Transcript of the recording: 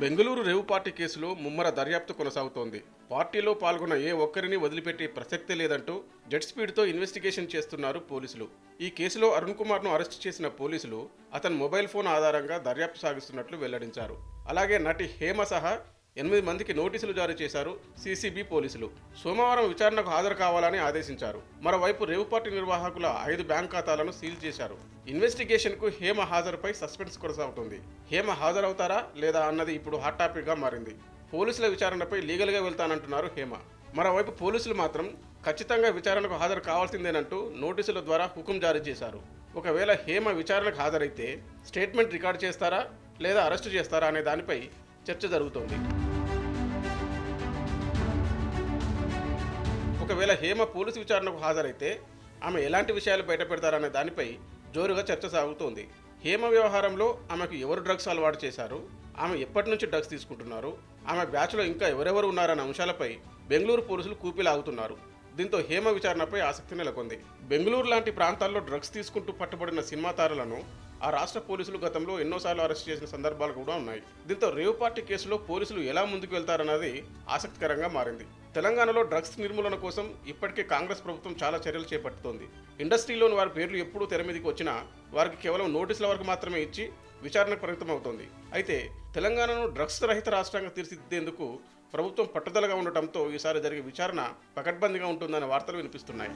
బెంగళూరు రేవు party కేసులో ముమ్మర దర్యాప్తు కొనసాగుతోంది. పార్టీలో పాల్గొన్న ఏ ఒక్కరిని వదిలిపెట్టే ప్రసక్తే లేదంటూ జెట్ స్పీడ్తో ఇన్వెస్టిగేషన్ చేస్తున్నారు పోలీసులు. ఈ కేసులో అరుణ్ కుమార్ను అరెస్ట్ చేసిన పోలీసులు అతని మొబైల్ ఫోన్ ఆధారంగా దర్యాప్తు సాగిస్తున్నట్లు వెల్లడించారు. అలాగే నటి హేమ సహా ఎనిమిది మందికి నోటీసులు జారీ చేశారు సీసీబీ పోలీసులు. సోమవారం విచారణకు హాజరు కావాలని ఆదేశించారు. మరోవైపు రేవు పార్టీ నిర్వాహకుల ఐదు బ్యాంక్ ఖాతాలను సీల్ చేశారు. ఇన్వెస్టిగేషన్కు హేమ హాజరుపై సస్పెన్స్ కొనసాగుతుంది. హేమ హాజరవుతారా లేదా అన్నది ఇప్పుడు హాట్ టాపిక్గా మారింది. పోలీసుల విచారణపై లీగల్గా వెళ్తానంటున్నారు హేమ. మరోవైపు పోలీసులు మాత్రం ఖచ్చితంగా విచారణకు హాజరు కావాల్సిందేనంటూ నోటీసుల ద్వారా హుకుం జారీ చేశారు. ఒకవేళ హేమ విచారణకు హాజరైతే స్టేట్మెంట్ రికార్డ్ చేస్తారా లేదా అరెస్టు చేస్తారా అనే దానిపై చర్చ జరుగుతోంది. ఒకవేళ హేమ పోలీసు విచారణకు హాజరైతే ఆమె ఎలాంటి విషయాలు బయటపెడతారనే దానిపై జోరుగా చర్చ సాగుతోంది. హేమ వ్యవహారంలో ఆమెకు ఎవరు డ్రగ్స్ అలవాటు చేశారు? ఆమె ఎప్పటి నుంచి డ్రగ్స్ తీసుకుంటున్నారు? ఆమె బ్యాచ్లో ఇంకా ఎవరెవరు ఉన్నారన్న అంశాలపై బెంగళూరు పోలీసులు కూపిలాగుతున్నారు. దీంతో హేమ విచారణపై ఆసక్తి నెలకొంది. బెంగళూరు లాంటి ప్రాంతాల్లో డ్రగ్స్ తీసుకుంటూ పట్టుబడిన సినిమా తారలను ఆ రాష్ట్ర పోలీసులు గతంలో ఎన్నోసార్లు అరెస్ట్ చేసిన సందర్భాలు కూడా ఉన్నాయి. దీంతో రేవ్ పార్టీ కేసులో పోలీసులు ఎలా ముందుకు వెళ్తారన్నది ఆసక్తికరంగా మారింది. తెలంగాణలో డ్రగ్స్ నిర్మూలన కోసం ఇప్పటికే కాంగ్రెస్ ప్రభుత్వం చాలా చర్యలు చేపట్టుతోంది ఇండస్ట్రీలోని వారి పేర్లు ఎప్పుడూ తెర మీదకి వచ్చినా వారికి కేవలం నోటీసుల వరకు మాత్రమే ఇచ్చి విచారణకు పరిమితం అవుతోంది అయితే తెలంగాణను డ్రగ్స్ రహిత రాష్ట్రంగా తీర్చిదిద్దేందుకు ప్రభుత్వం పట్టుదలగా ఉండటంతో ఈసారి జరిగే విచారణ పకడ్బందీగా ఉంటుందనే వార్తలు వినిపిస్తున్నాయి.